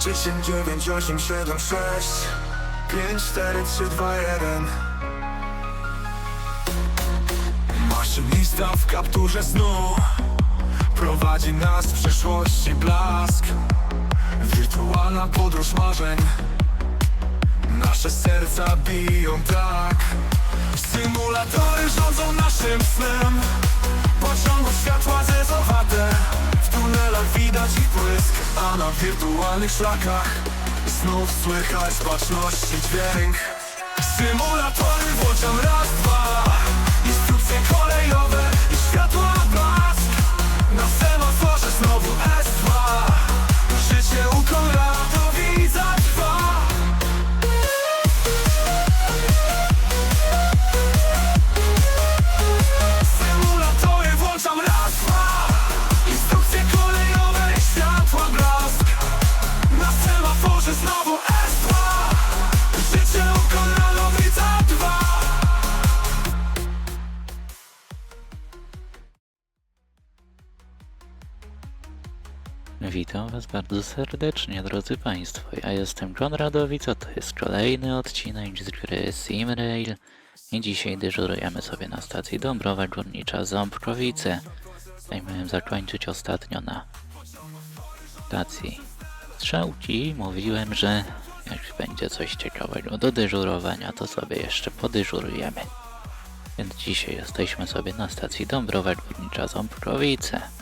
10, 9, 8, 7, 6 5, 4, 3, 2, 1 Maszynista w kapturze snu. Prowadzi nas w przyszłości blask. Wirtualna podróż marzeń. Nasze serca biją tak. Symulatory rządzą naszym snem. Pociągu światła zezowate W tunelach widać ich błysk A na wirtualnych szlakach Znów słychać baczności dźwięk. Symulatory włączam raz, dwa bardzo serdecznie, drodzy Państwo. Ja jestem Konradowica, to jest kolejny odcinek z gry Simrail i dzisiaj dyżurujemy sobie na stacji Dąbrowa Górnicza Ząbkowice. Tutaj miałem zakończyć ostatnio na stacji Strzałki. Mówiłem, że jak będzie coś ciekawego do dyżurowania, to sobie jeszcze podyżurujemy. Więc dzisiaj jesteśmy sobie na stacji Dąbrowa Górnicza Ząbkowice.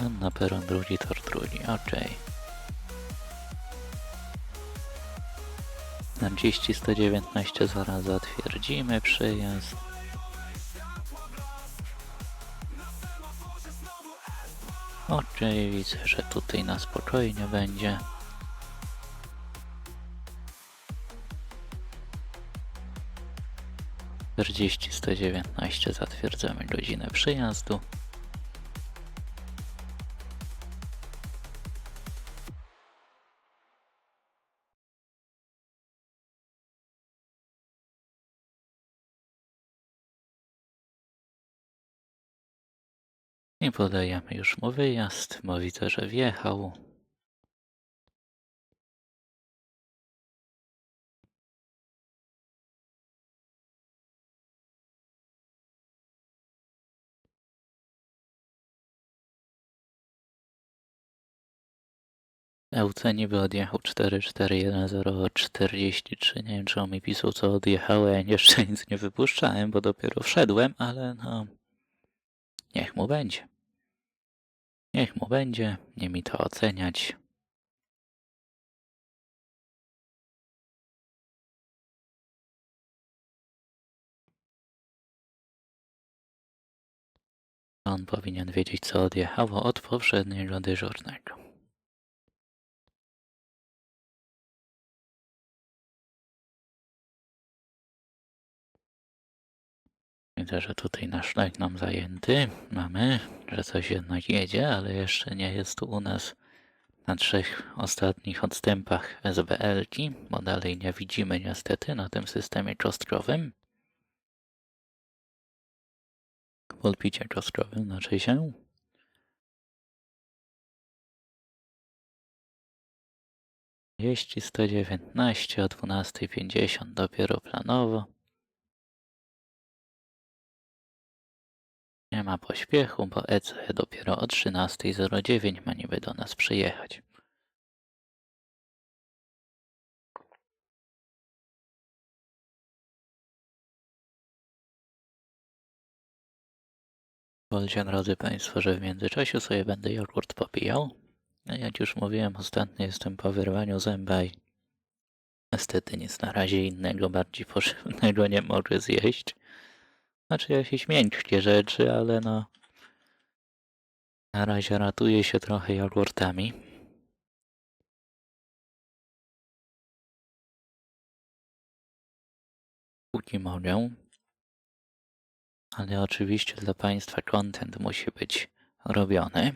Na peron drugi, tor drugi, okej. 40 119 zaraz zatwierdzimy przyjazd. Okej, widzę, że tutaj na spokojnie będzie. Czterdzieści sto dziewiętnaście zatwierdzamy godzinę przyjazdu. I podajemy już mu wyjazd, bo widzę, że wjechał. LC niby odjechał 441043. Nie wiem, czy on mi pisał, co odjechało. Ja jeszcze nic nie wypuszczałem, bo dopiero wszedłem, ale no. Niech mu będzie. Niech mu będzie, nie mi to oceniać. On powinien wiedzieć, co odjechało od poprzedniego dyżurnego. Widzę, że tutaj nasz szlak nam zajęty. Mamy, że coś jednak jedzie, ale jeszcze nie jest tu u nas na trzech ostatnich odstępach SBL-ki, bo dalej nie widzimy niestety na tym systemie kostkowym. W pulpicie kostkowym znaczy się. Jeździ 119 o 12.50 dopiero planowo. Nie ma pośpiechu, bo EC dopiero o 13.09 ma niby do nas przyjechać. Pozwólcie, drodzy Państwo, że w międzyczasie sobie będę jogurt popijał. A jak już mówiłem, ostatnio jestem po wyrwaniu zęba i niestety nic na razie innego, bardziej pożywnego nie mogę zjeść. Znaczy jakieś miękkie rzeczy, ale no... Na razie ratuję się trochę jogurtami. Póki mogę. Ale oczywiście dla Państwa content musi być robiony.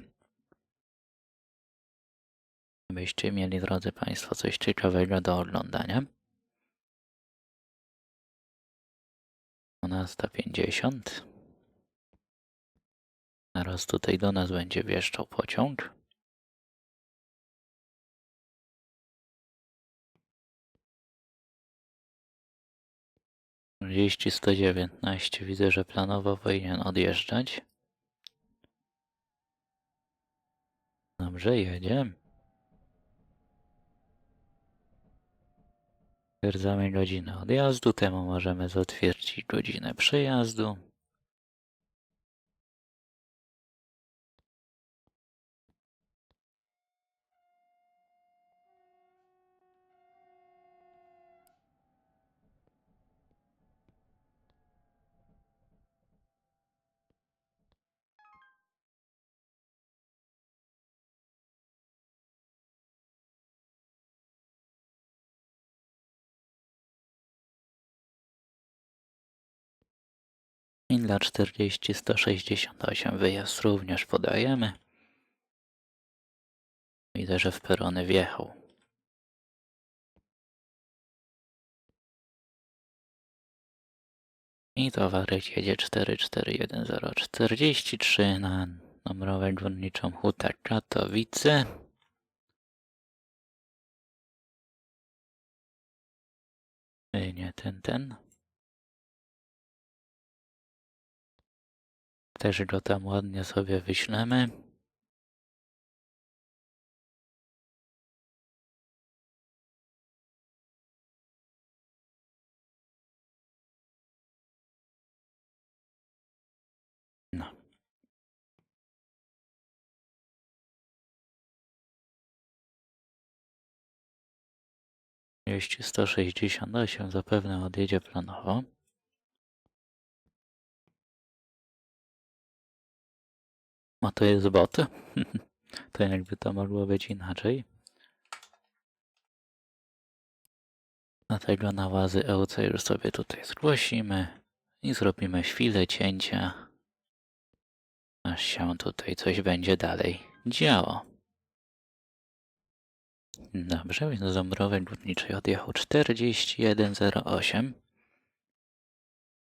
Byście mieli, drodzy Państwo, coś ciekawego do oglądania. 12.50 Zaraz tutaj do nas będzie wjeżdżał pociąg. Trzydzieści sto. Widzę, że planowo powinien odjeżdżać. Dobrze, jedzie. Stwierdzamy godzinę odjazdu, temu możemy zatwierdzić godzinę przejazdu. I dla 40 168 wyjazd również podajemy. Widzę, że w perony wjechał. I towarek jedzie 4410443 na numerowę górniczą Huta Katowice. Y, Nie ten, ten. Też go tam ładnie sobie wyślemy. No. Jeśli 168 zapewne odjedzie planowo. A to jest bot. To jakby to mogło być inaczej. Dlatego na łazy EUC już sobie tutaj zgłosimy i zrobimy chwilę cięcia, aż się tutaj coś będzie dalej działo. Dobrze, więc z Dąbrowy Górniczej odjechał 4108.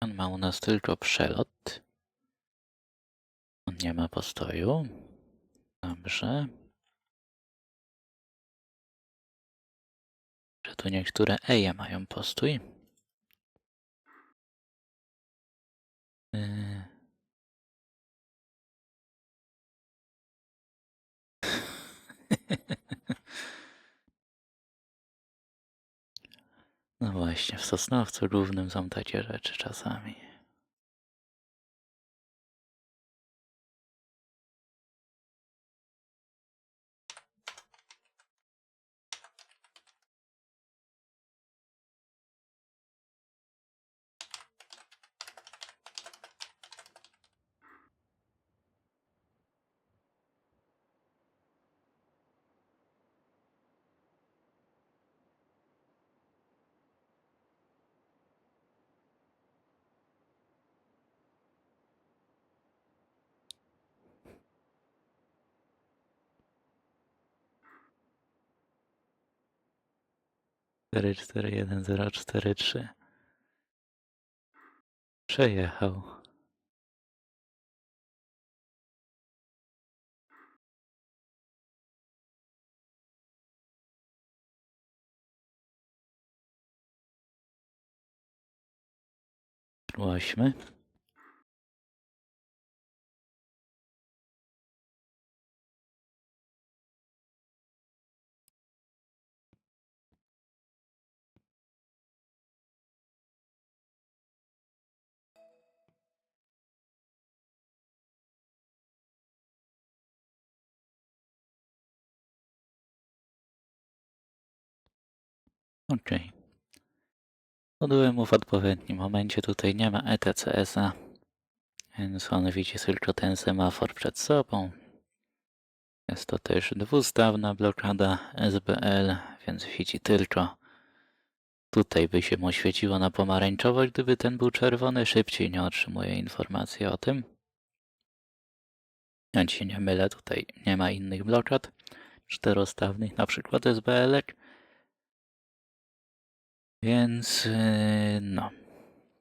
On ma u nas tylko przelot. Nie ma postoju. Dobrze. Że tu niektóre eje mają postój. Yy. No właśnie, w Sosnowcu Głównym są takie rzeczy czasami. Cztery, cztery, jeden, zero, cztery, trzy. Przejechał. Głośmy. Okej. Podłem mu w odpowiednim momencie. Tutaj nie ma ETCS-a. Więc on widzi tylko ten semafor przed sobą. Jest to też dwustawna blokada SBL, więc widzi tylko. Tutaj by się mu świeciło na pomarańczowo, gdyby ten był czerwony. Szybciej nie otrzymuje informacji o tym. Ja ci nie mylę, tutaj nie ma innych blokad czterostawnych, na przykład SBL-ek. Więc yy, no,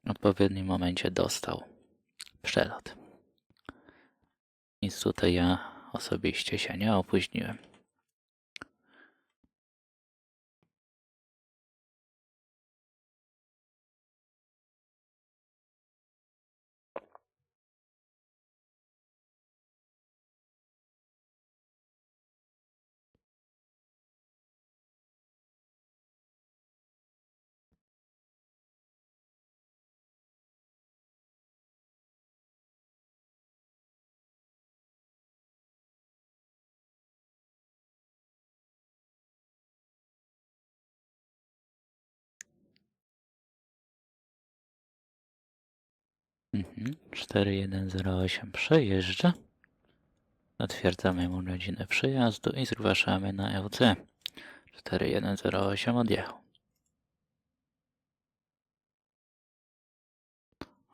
w odpowiednim momencie dostał przelot. Nic tutaj ja osobiście się nie opóźniłem. Mhm. 4108 przejeżdża. Zatwierdzamy mu godzinę przyjazdu i zgłaszamy na LC. 4108 odjechał.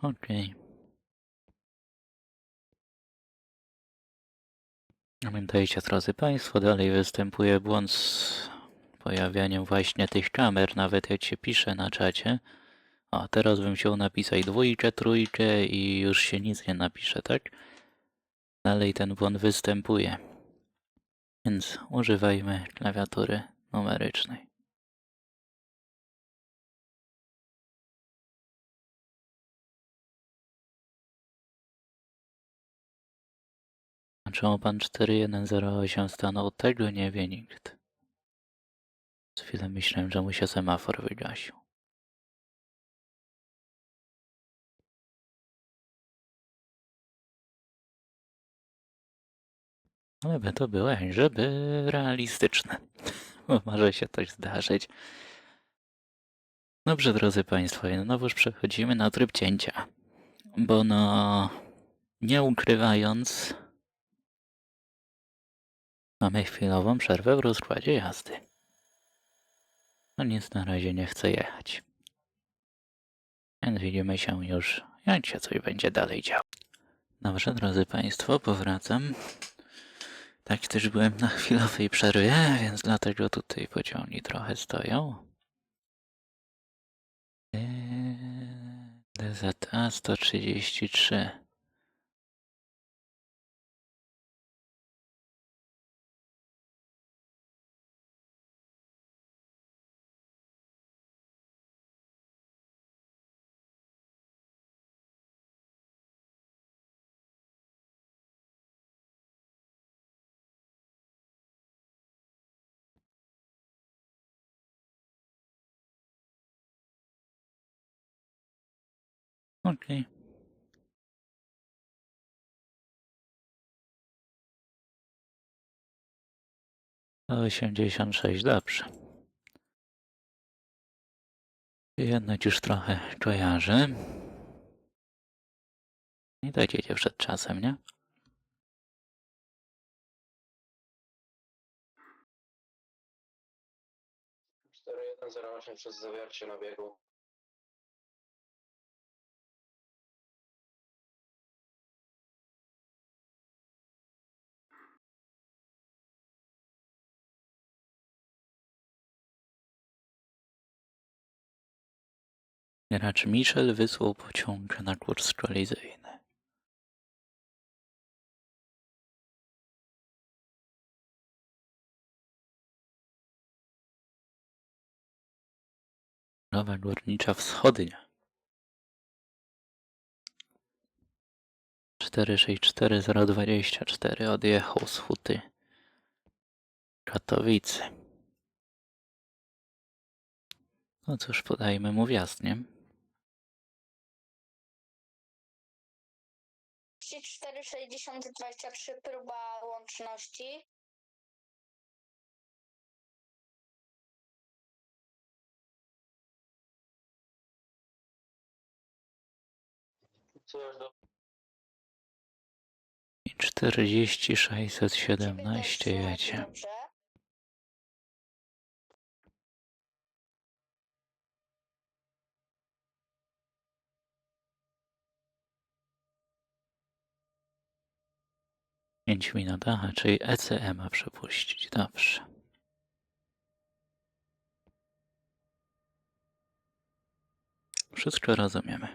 Okej. Pamiętajcie, drodzy Państwo, dalej występuje błąd z pojawianiem właśnie tych kamer, nawet jak się pisze na czacie. O, teraz bym chciał napisać dwójkę, trójkę i już się nic nie napisze, tak? Dalej ten błąd występuje. Więc używajmy klawiatury numerycznej. A czemu pan 4108 stanął? Tego nie wie nikt. Z chwilę myślałem, że mu się semafor wygasił. Ale by to było, żeby realistyczne. Bo może się coś zdarzyć. Dobrze, drodzy Państwo, znowuż przechodzimy na tryb cięcia. Bo no, nie ukrywając, mamy chwilową przerwę w rozkładzie jazdy. No nic na razie nie chce jechać. Więc widzimy się już, jak się coś będzie dalej działo. Dobrze, drodzy Państwo, powracam. Tak też byłem na chwilowej przerwie, więc dlatego tutaj pociągi trochę stoją. Eee, DZA 133. Okej. Okay. 86, dobrze. Jednak już trochę kojarzę. I tak jedzie przed czasem, nie? Przez zawiercie na biegu. Gracz Michel wysłał pociąg na kurs kolizyjny. Nowa Górnicza Wschodnia. 464024 odjechał z Huty Katowicy. No cóż, podajmy mu wjazd, nie? 4, 60, 23 próba łączności. I 40617 Ciebie też jedzie. słychać Dobrze. Jęczmina, aha, tak? czyli ECM-a przepuścić, dobrze. Wszystko rozumiemy.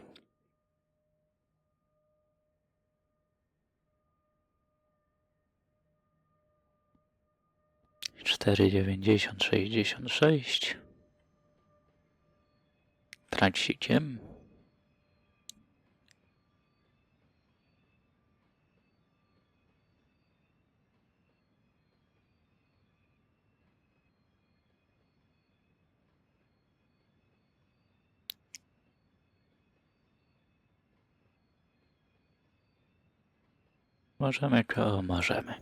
Cztery dziewięćdziesiąt sześćdziesiąt sześć. Traciciem. Możemy czy możemy.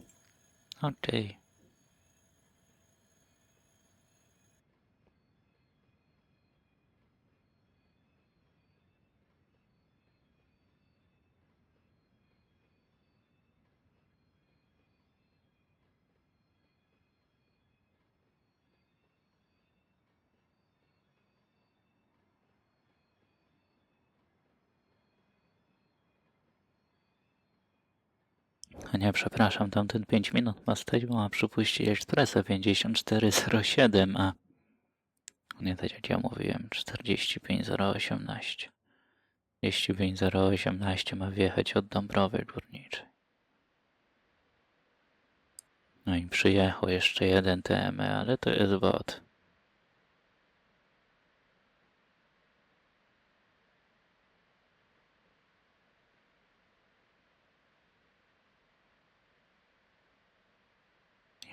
Okej. A przepraszam, tamten 5 minut ma stać, bo ma przypuścić Expressa 5407, a nie tak jak ja mówiłem, 45018. 45018 ma wjechać od Dąbrowy Górniczej. No i przyjechał jeszcze jeden TME, ale to jest bot.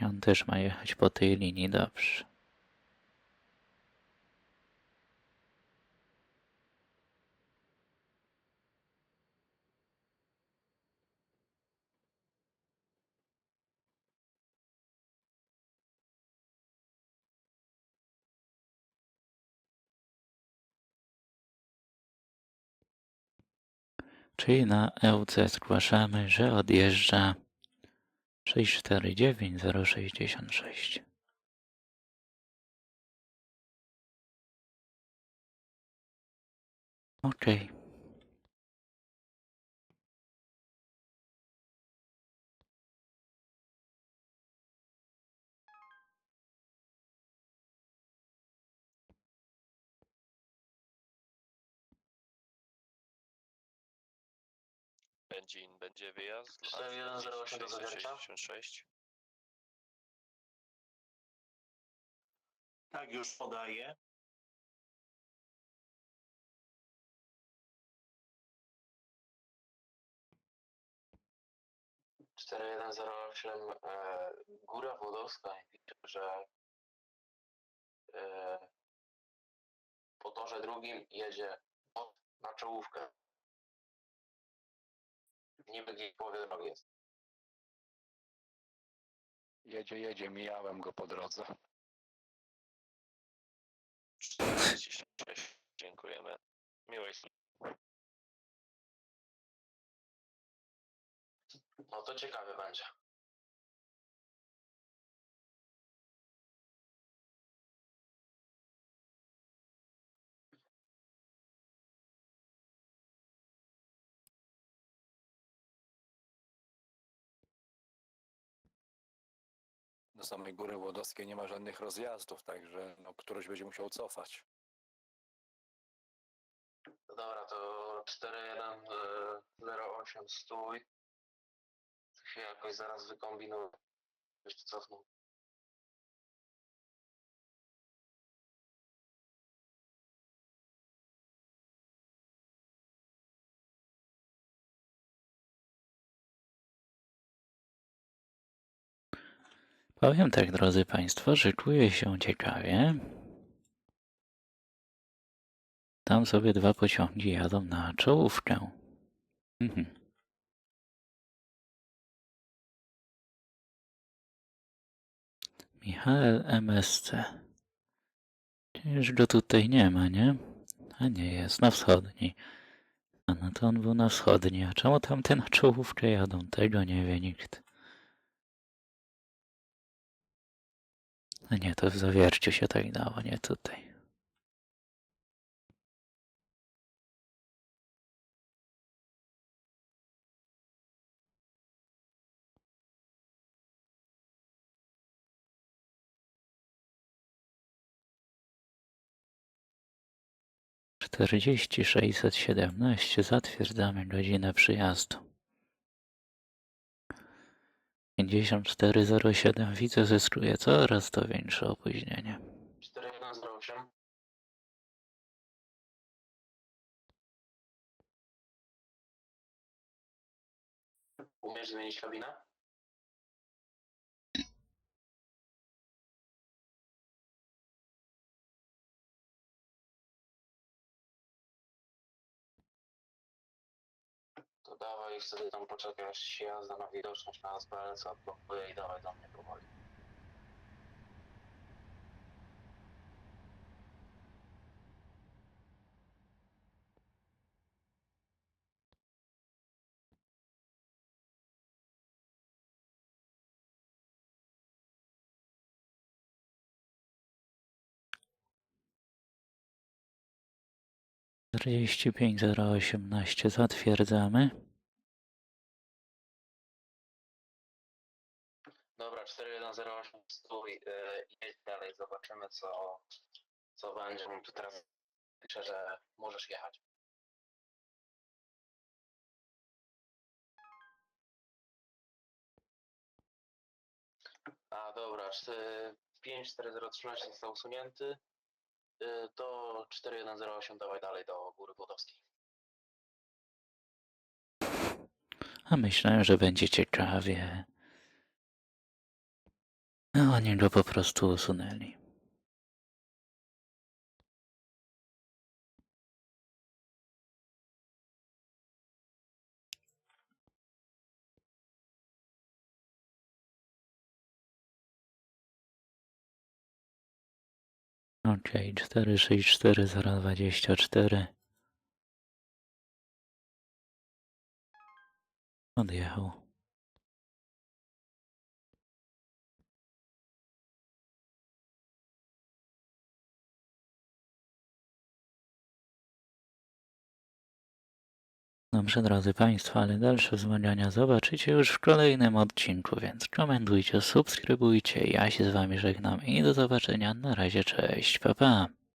I on też ma jechać po tej linii, dobrze. Czyli na EUC zgłaszamy, że odjeżdża 649066. Okej. Będzin będzie wyjazd. 4108 do Zawiercia. 66. Tak, już podaję. cztery jeden zero osiem e, Góra Włodowska i pisze, że e, po torze drugim jedzie od na czołówkę. Niby gdzieś w połowie drogi jest. Jedzie, jedzie, mijałem go po drodze. 46. Dziękujemy. Miłej. No to ciekawe będzie. Do samej Góry Łodowskiej nie ma żadnych rozjazdów, także no, któryś będzie musiał cofać. No dobra, to 4108 stój. To się jakoś zaraz wykombinuję. Jeszcze cofnął. Powiem tak, drodzy Państwo, że czuję się ciekawie. Tam sobie dwa pociągi jadą na czołówkę. Mhm. Michael MSC. Już go tutaj nie ma, nie? A nie, jest na wschodniej. A no to on był na wschodniej. A czemu tamte na czołówkę jadą? Tego nie wie nikt. A nie, to w zawierciu się tak dało, nie tutaj. Czterdzieści sześćset siedemnaście zatwierdzamy godzinę przyjazdu. 5407 widzę, zyskuje coraz to większe opóźnienie. 4108. Umiesz zmienić kabinę? Dawaj i wtedy tam poczekaj, aż się jazda na widoczność na SPLC odblokuje i dawaj do mnie powoli. czterdzieści pięć zero osiemnaście zatwierdzamy. Dobra, 4108 stój, yy, jedź dalej, zobaczymy co, co będzie. Tu teraz piszę, że możesz jechać. A dobra, 54013 został usunięty. Yy, to 4108 dawaj dalej do Góry Włodowskiej. A myślałem, że będzie ciekawie. A oni go po prostu usunęli. Okej, dwadzieścia cztery. Odjechał. Dobrze, drodzy Państwo, ale dalsze wzmagania zobaczycie już w kolejnym odcinku, więc komentujcie, subskrybujcie. Ja się z Wami żegnam i do zobaczenia. Na razie, cześć, pa pa.